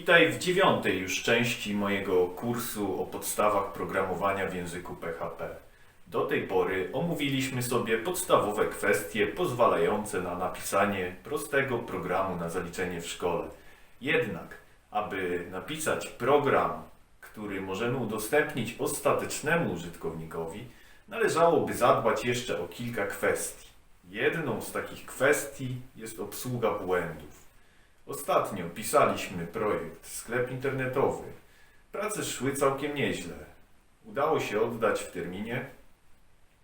Witaj w dziewiątej już części mojego kursu o podstawach programowania w języku PHP. Do tej pory omówiliśmy sobie podstawowe kwestie pozwalające na napisanie prostego programu na zaliczenie w szkole. Jednak, aby napisać program, który możemy udostępnić ostatecznemu użytkownikowi, należałoby zadbać jeszcze o kilka kwestii. Jedną z takich kwestii jest obsługa błędów. Ostatnio pisaliśmy projekt sklep internetowy. Prace szły całkiem nieźle. Udało się oddać w terminie,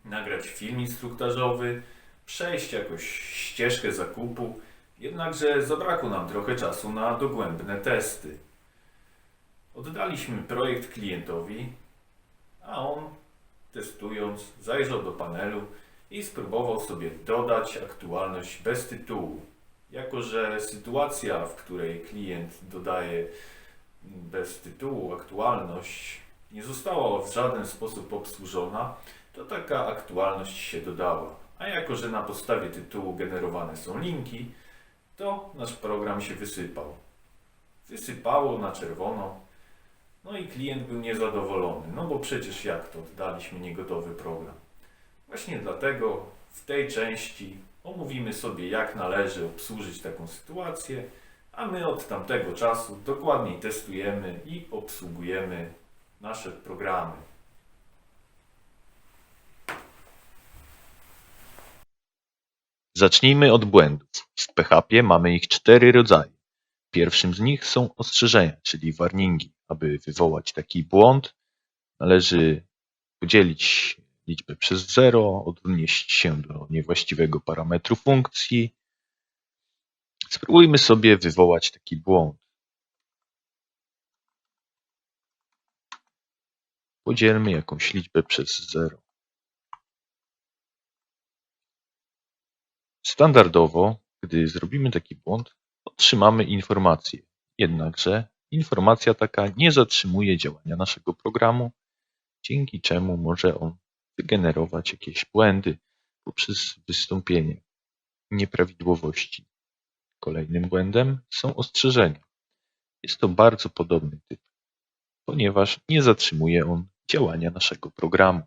nagrać film instruktażowy, przejść jakoś ścieżkę zakupu, jednakże zabrakło nam trochę czasu na dogłębne testy. Oddaliśmy projekt klientowi, a on, testując, zajrzał do panelu i spróbował sobie dodać aktualność bez tytułu. Jako, że sytuacja, w której klient dodaje bez tytułu aktualność, nie została w żaden sposób obsłużona, to taka aktualność się dodała. A jako, że na podstawie tytułu generowane są linki, to nasz program się wysypał. Wysypało na czerwono, no i klient był niezadowolony, no bo przecież jak to, oddaliśmy niegotowy program. Właśnie dlatego w tej części omówimy sobie, jak należy obsłużyć taką sytuację, a my od tamtego czasu dokładniej testujemy i obsługujemy nasze programy. Zacznijmy od błędów. W PHP mamy ich cztery rodzaje. Pierwszym z nich są ostrzeżenia, czyli warningi. Aby wywołać taki błąd, należy podzielić liczbę przez zero, odnieść się do niewłaściwego parametru funkcji. Spróbujmy sobie wywołać taki błąd. Podzielmy jakąś liczbę przez zero. Standardowo, gdy zrobimy taki błąd, otrzymamy informację. Jednakże informacja taka nie zatrzymuje działania naszego programu, dzięki czemu może on wygenerować jakieś błędy poprzez wystąpienie nieprawidłowości. Kolejnym błędem są ostrzeżenia. Jest to bardzo podobny typ, ponieważ nie zatrzymuje on działania naszego programu.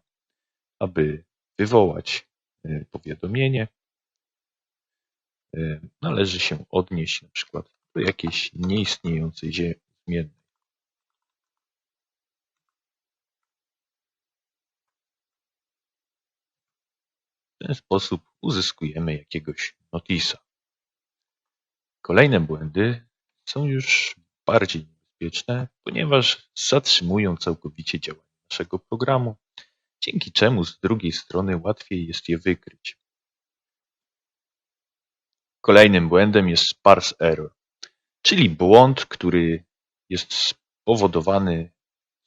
Aby wywołać y, powiadomienie, y, należy się odnieść na przykład do jakiejś nieistniejącej zmiennej. Ten sposób uzyskujemy jakiegoś notisa. Kolejne błędy są już bardziej niebezpieczne, ponieważ zatrzymują całkowicie działanie naszego programu, dzięki czemu z drugiej strony łatwiej jest je wykryć. Kolejnym błędem jest sparse error, czyli błąd, który jest spowodowany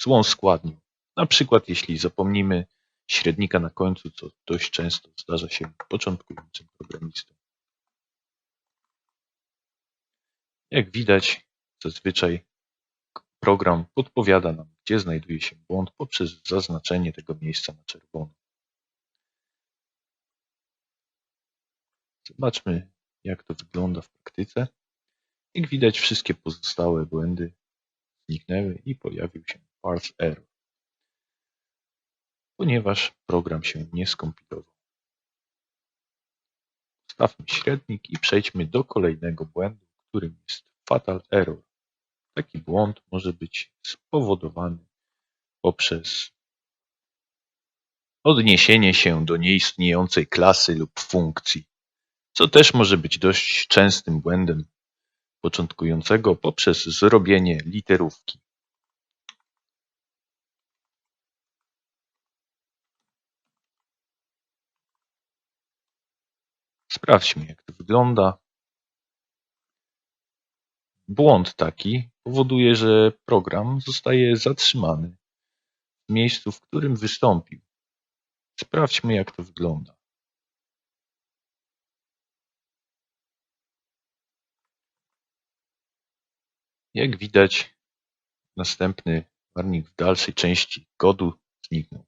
złą składnią. Na przykład jeśli zapomnimy średnika na końcu, co dość często zdarza się początkującym programistom. Jak widać, zazwyczaj program podpowiada nam, gdzie znajduje się błąd poprzez zaznaczenie tego miejsca na czerwono. Zobaczmy, jak to wygląda w praktyce. Jak widać, wszystkie pozostałe błędy zniknęły i pojawił się parse error, ponieważ program się nie skompilował. Stawmy średnik i przejdźmy do kolejnego błędu, którym jest fatal error. Taki błąd może być spowodowany poprzez odniesienie się do nieistniejącej klasy lub funkcji, co też może być dość częstym błędem początkującego poprzez zrobienie literówki. Sprawdźmy, jak to wygląda. Błąd taki powoduje, że program zostaje zatrzymany w miejscu, w którym wystąpił. Sprawdźmy, jak to wygląda. Jak widać, następny warning w dalszej części kodu zniknął.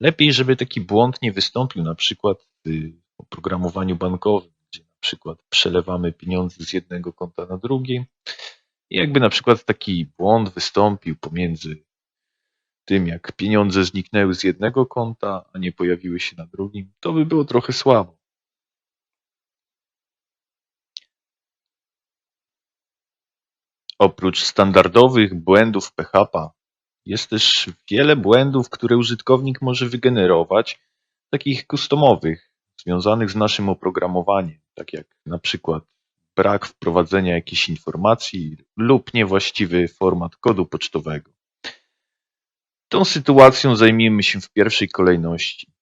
Lepiej, żeby taki błąd nie wystąpił na przykład w oprogramowaniu bankowym, gdzie na przykład przelewamy pieniądze z jednego konta na drugie I jakby na przykład taki błąd wystąpił pomiędzy tym, jak pieniądze zniknęły z jednego konta, a nie pojawiły się na drugim, to by było trochę słabo. Oprócz standardowych błędów PHP jest też wiele błędów, które użytkownik może wygenerować, takich customowych, związanych z naszym oprogramowaniem, tak jak na przykład brak wprowadzenia jakiejś informacji lub niewłaściwy format kodu pocztowego. Tą sytuacją zajmiemy się w pierwszej kolejności.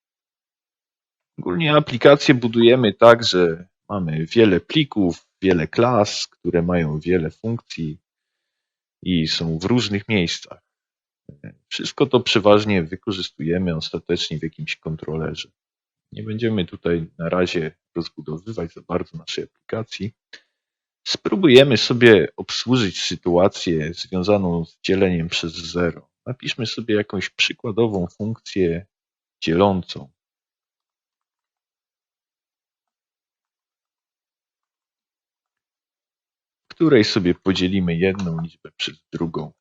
Ogólnie aplikację budujemy tak, że mamy wiele plików, wiele klas, które mają wiele funkcji i są w różnych miejscach. Wszystko to przeważnie wykorzystujemy ostatecznie w jakimś kontrolerze. Nie będziemy tutaj na razie rozbudowywać za bardzo naszej aplikacji. Spróbujemy sobie obsłużyć sytuację związaną z dzieleniem przez zero. Napiszmy sobie jakąś przykładową funkcję dzielącą. w której sobie podzielimy jedną liczbę przez drugą.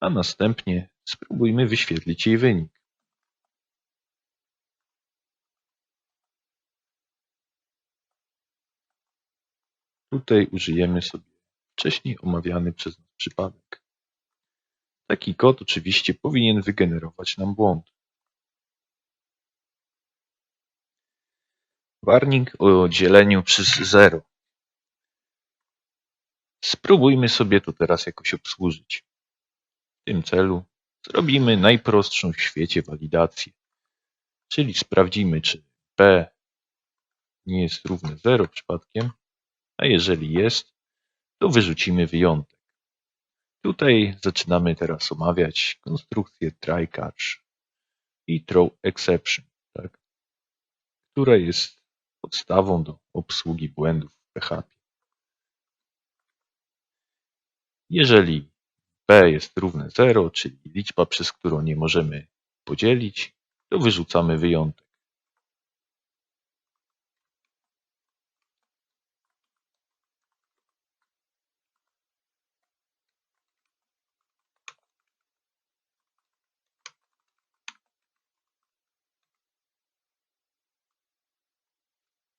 A następnie spróbujmy wyświetlić jej wynik. Tutaj użyjemy sobie wcześniej omawiany przez nas przypadek. Taki kod oczywiście powinien wygenerować nam błąd. Warning o dzieleniu przez zero. Spróbujmy sobie to teraz jakoś obsłużyć. W tym celu zrobimy najprostszą w świecie walidację, czyli sprawdzimy, czy p nie jest równe 0 przypadkiem, a jeżeli jest, to wyrzucimy wyjątek. Tutaj zaczynamy teraz omawiać konstrukcję try catch i throw exception, tak? która jest podstawą do obsługi błędów w PHP. Jeżeli p jest równe 0, czyli liczba, przez którą nie możemy podzielić, to wyrzucamy wyjątek.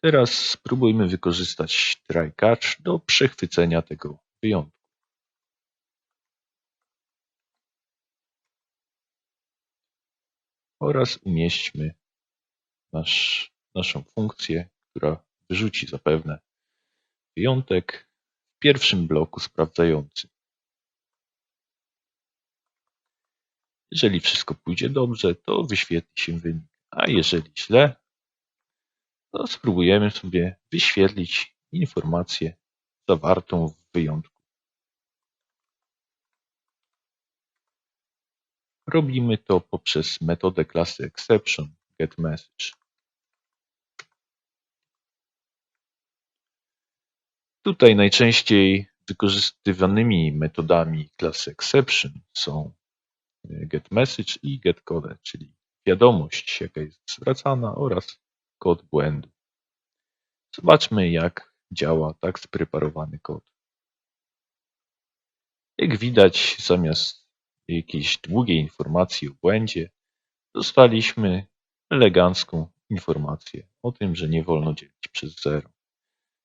Teraz spróbujmy wykorzystać try catch do przechwycenia tego wyjątku. Oraz umieśćmy nasz, naszą funkcję, która wyrzuci zapewne wyjątek w pierwszym bloku sprawdzającym. Jeżeli wszystko pójdzie dobrze, to wyświetli się wynik, a jeżeli źle, to spróbujemy sobie wyświetlić informację zawartą w wyjątku. Robimy to poprzez metodę klasy exception getMessage. Tutaj najczęściej wykorzystywanymi metodami klasy exception są getMessage i getCode, czyli wiadomość, jaka jest zwracana oraz kod błędu. Zobaczmy, jak działa tak spreparowany kod. Jak widać, zamiast jakiejś długiej informacji o błędzie, dostaliśmy elegancką informację o tym, że nie wolno dzielić przez zero.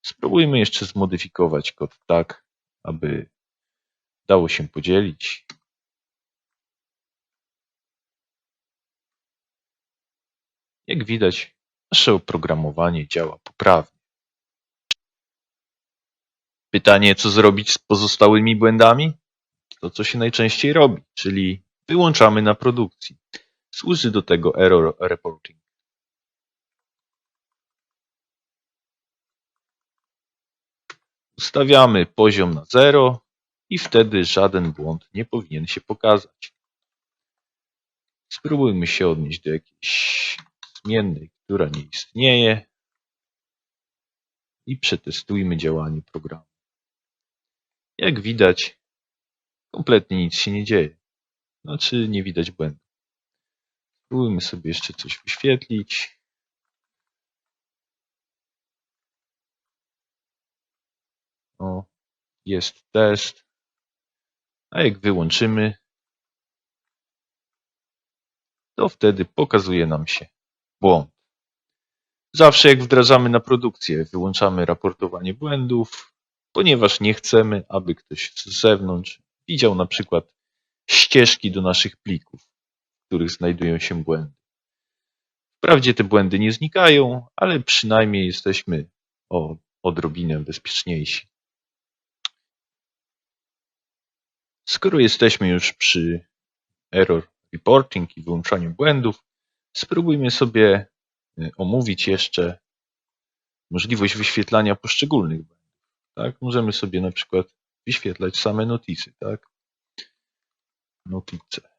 Spróbujmy jeszcze zmodyfikować kod tak, aby dało się podzielić. Jak widać, nasze oprogramowanie działa poprawnie. Pytanie, co zrobić z pozostałymi błędami? To, co się najczęściej robi, czyli wyłączamy na produkcji. Służy do tego error reporting. Ustawiamy poziom na 0 i wtedy żaden błąd nie powinien się pokazać. Spróbujmy się odnieść do jakiejś zmiennej, która nie istnieje i przetestujmy działanie programu. Jak widać, kompletnie nic się nie dzieje. Znaczy, nie widać błędu. Spróbujmy sobie jeszcze coś wyświetlić. O, jest test. A jak wyłączymy, to wtedy pokazuje nam się błąd. Zawsze jak wdrażamy na produkcję, wyłączamy raportowanie błędów, ponieważ nie chcemy, aby ktoś z zewnątrz widział na przykład ścieżki do naszych plików, w których znajdują się błędy. Wprawdzie te błędy nie znikają, ale przynajmniej jesteśmy o odrobinę bezpieczniejsi. Skoro jesteśmy już przy error reporting i wyłączaniu błędów, spróbujmy sobie y, omówić jeszcze możliwość wyświetlania poszczególnych błędów. Tak? Możemy sobie na przykład wyświetlać same noticy, tak? Notice.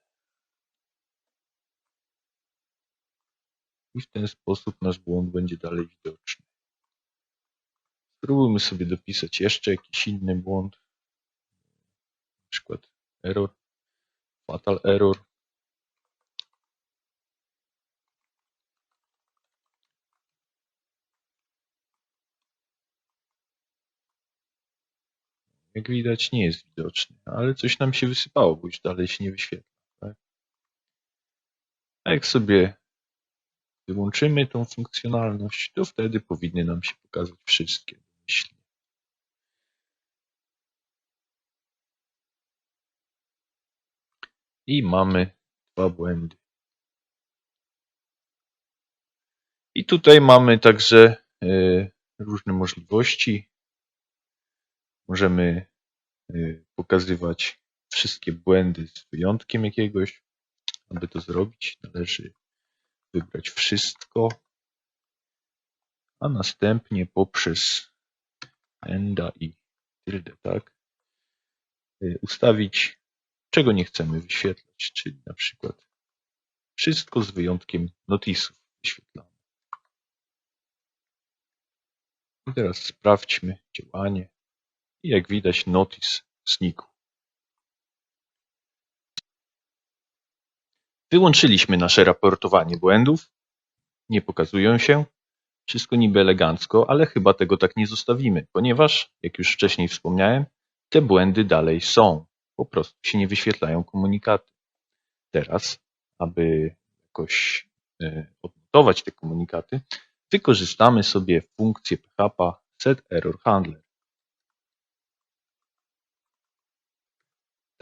I w ten sposób nasz błąd będzie dalej widoczny. Spróbujmy sobie dopisać jeszcze jakiś inny błąd. Na przykład error, fatal error. Jak widać nie jest widoczny, ale coś nam się wysypało, bo już dalej się nie wyświetla. Tak? A jak sobie wyłączymy tą funkcjonalność, to wtedy powinny nam się pokazać wszystkie myśli. I mamy dwa błędy. I tutaj mamy także y, różne możliwości. Możemy y, pokazywać wszystkie błędy z wyjątkiem jakiegoś. Aby to zrobić, należy wybrać wszystko, a następnie poprzez enda i tilde, tak, y, ustawić, czego nie chcemy wyświetlać, czyli na przykład wszystko z wyjątkiem notisów wyświetlamy. I teraz sprawdźmy działanie jak widać notis znikł. Wyłączyliśmy nasze raportowanie błędów. Nie pokazują się. Wszystko niby elegancko, ale chyba tego tak nie zostawimy, ponieważ, jak już wcześniej wspomniałem, te błędy dalej są. Po prostu się nie wyświetlają komunikaty. Teraz, aby jakoś e, odnotować te komunikaty, wykorzystamy sobie funkcję PHP set error handler.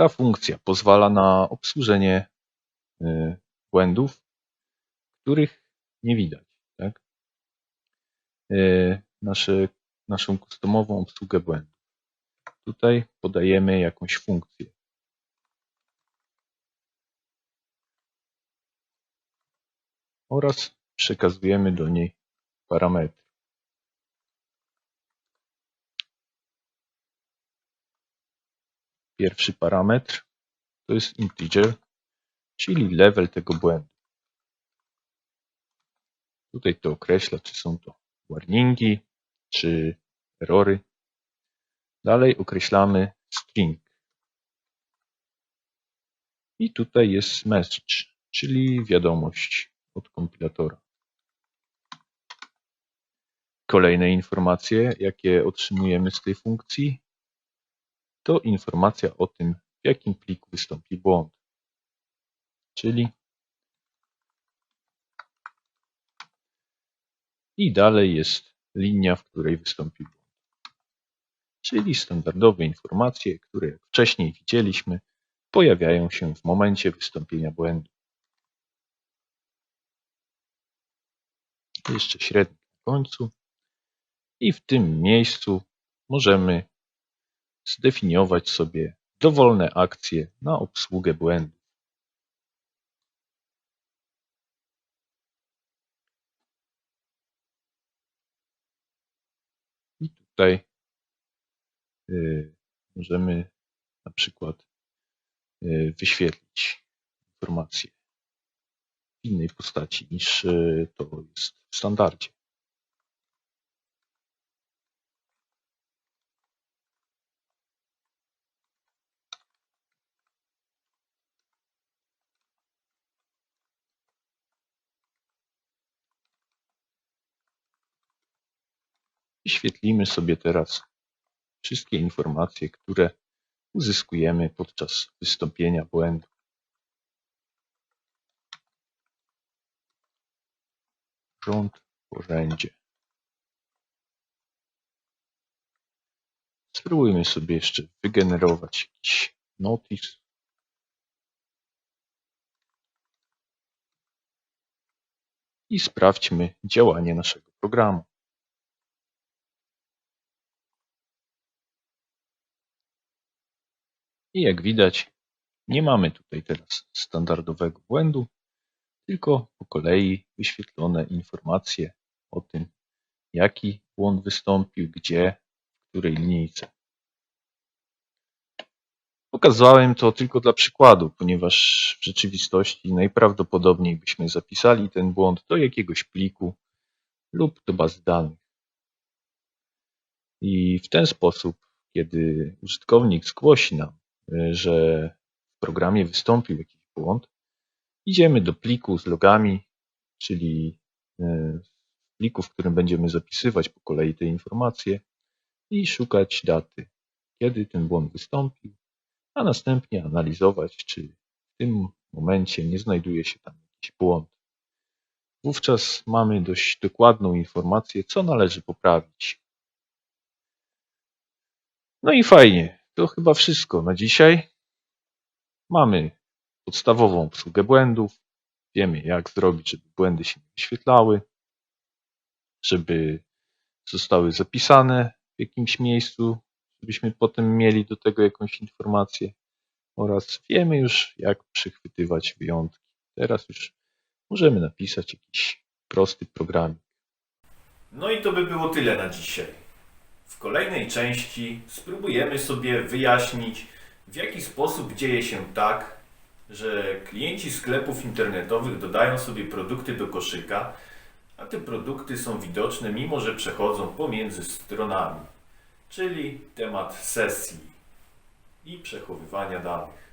Ta funkcja pozwala na obsłużenie y, błędów, których nie widać. Tak? Y, Nasze, naszą customową obsługę błędów. Tutaj podajemy jakąś funkcję. Oraz przekazujemy do niej parametry. Pierwszy parametr to jest integer, czyli level tego błędu. Tutaj to określa, czy są to warningi, czy errory. Dalej określamy string. I tutaj jest message, czyli wiadomość od kompilatora. Kolejne informacje, jakie otrzymujemy z tej funkcji, to informacja o tym, w jakim pliku wystąpi błąd. Czyli i dalej jest linia, w której wystąpi błąd. Czyli standardowe informacje, które wcześniej widzieliśmy, pojawiają się w momencie wystąpienia błędu. Jeszcze średnik na końcu. I w tym miejscu możemy zdefiniować sobie dowolne akcje na obsługę błędu. I tutaj y, możemy na przykład y, wyświetlić informację w innej postaci niż e, to jest w standardzie. Wyświetlimy sobie teraz wszystkie informacje, które uzyskujemy podczas wystąpienia błędu. Rząd w orędzie. Spróbujmy sobie jeszcze wygenerować jakiś notice. I sprawdźmy działanie naszego programu. I jak widać, nie mamy tutaj teraz standardowego błędu, tylko po kolei wyświetlone informacje o tym, jaki błąd wystąpił, gdzie, w której linijce. Pokazałem to tylko dla przykładu, ponieważ w rzeczywistości najprawdopodobniej byśmy zapisali ten błąd do jakiegoś pliku lub do bazy danych. I w ten sposób, kiedy użytkownik zgłosi nam, że w programie wystąpił jakiś błąd, idziemy do pliku z logami, czyli y, pliku, w którym będziemy zapisywać po kolei te informacje i szukać daty, kiedy ten błąd wystąpił, a następnie analizować, czy w tym momencie nie znajduje się tam jakiś błąd. Wówczas mamy dość dokładną informację, co należy poprawić. No i fajnie. To chyba wszystko na dzisiaj. Mamy podstawową obsługę błędów. Wiemy, jak zrobić, żeby błędy się nie wyświetlały, żeby zostały zapisane w jakimś miejscu, żebyśmy potem mieli do tego jakąś informację. Oraz wiemy już, jak przychwytywać wyjątki. Teraz już możemy napisać jakiś prosty program. No i to by było tyle na dzisiaj. W kolejnej części spróbujemy sobie wyjaśnić, w jaki sposób dzieje się tak, że klienci sklepów internetowych dodają sobie produkty do koszyka, a te produkty są widoczne, mimo że przechodzą pomiędzy stronami, czyli temat sesji i przechowywania danych.